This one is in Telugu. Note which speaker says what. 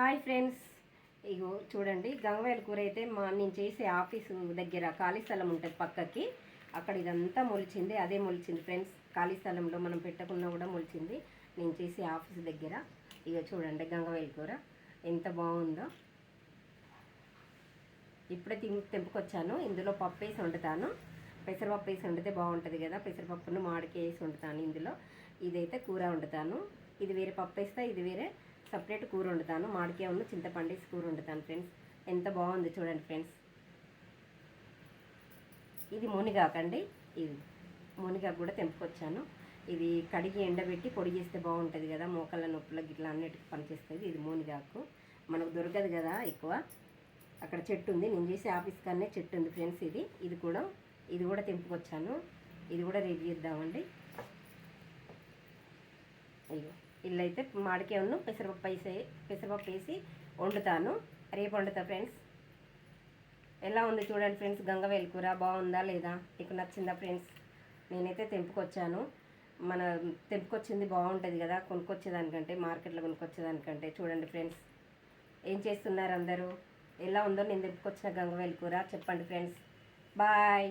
Speaker 1: Hi friends. ఇగో చూడండి గంగవేల కూర అయితే మా నేను చేసే ఆఫీసు దగ్గర ఖాళీ స్థలం ఉంటుంది పక్కకి. అక్కడ ఇదంతా మొలిచింది అదే మొలిచింది ఫ్రెండ్స్. ఖాళీ స్థలంలో మనం పెట్టకుండా కూడా మొలిచింది. నేను చేసే ఆఫీస్ దగ్గర. ఇక చూడండి గంగవేల కూర ఎంత బాగుందో. ఇప్పుడే తిం- తెంపుకొచ్చాను. ఇందులో పప్పు వేసి వండుతాను. పెసరపప్పు వేసి వండితే బాగుంటుంది కదా. పెసరపప్పును మాడికి వేసి వండుతాను ఇందులో. ఇదైతే కూర వండుతాను. ఇది వేరే పప్పు వేస్తే ఇది వేరే సపరేట్ కూర వండుతాను మామిడికాయ ఉన్న చింతపండు వేసి కూర వండుతాను ఫ్రెండ్స్ ఎంత బాగుంది చూడండి ఫ్రెండ్స్ ఇది మునిగాకండి. ఇది మునిగాకు కూడా తెంపుకొచ్చాను. ఇది కడిగి ఎండబెట్టి పొడి చేస్తే బాగుంటుంది కదా మోకాళ్ళ నొప్పులకు ఇట్లా అన్నిటికి పనిచేస్తుంది. ఇది మునిగాకు. మనకు దొరకదు కదా ఎక్కువ. అక్కడ చెట్టు ఉంది నేను చేసే ఆఫీస్ కానే చెట్టు ఉంది ఫ్రెండ్స్ ఇది. ఇది కూడా ఇది కూడా తెంపుకొచ్చాను. ఇది కూడా రెడీ చేద్దామండి. అయ్యో ఇల్లు అయితే మామిడికాయ ఉన్న పెసరపప్పు వేసే పెసరపప్పు వేసి వండుతాను. రేపు వండుతా ఫ్రెండ్స్. ఎలా ఉంది చూడండి ఫ్రెండ్స్ గంగవేలు కూర బాగుందా లేదా? మీకు నచ్చిందా ఫ్రెండ్స్? నేనైతే తెంపుకొచ్చాను. మన తెంపుకొచ్చింది బాగుంటుంది కదా కొనుక్కొచ్చేదానికంటే మార్కెట్లో కొనుక్కొచ్చేదానికంటే. చూడండి ఫ్రెండ్స్ ఏం చేస్తున్నారు అందరూ? ఎలా ఉందో నేను తెంపుకొచ్చిన గంగవేలు కూర. చెప్పండి ఫ్రెండ్స్. బాయ్.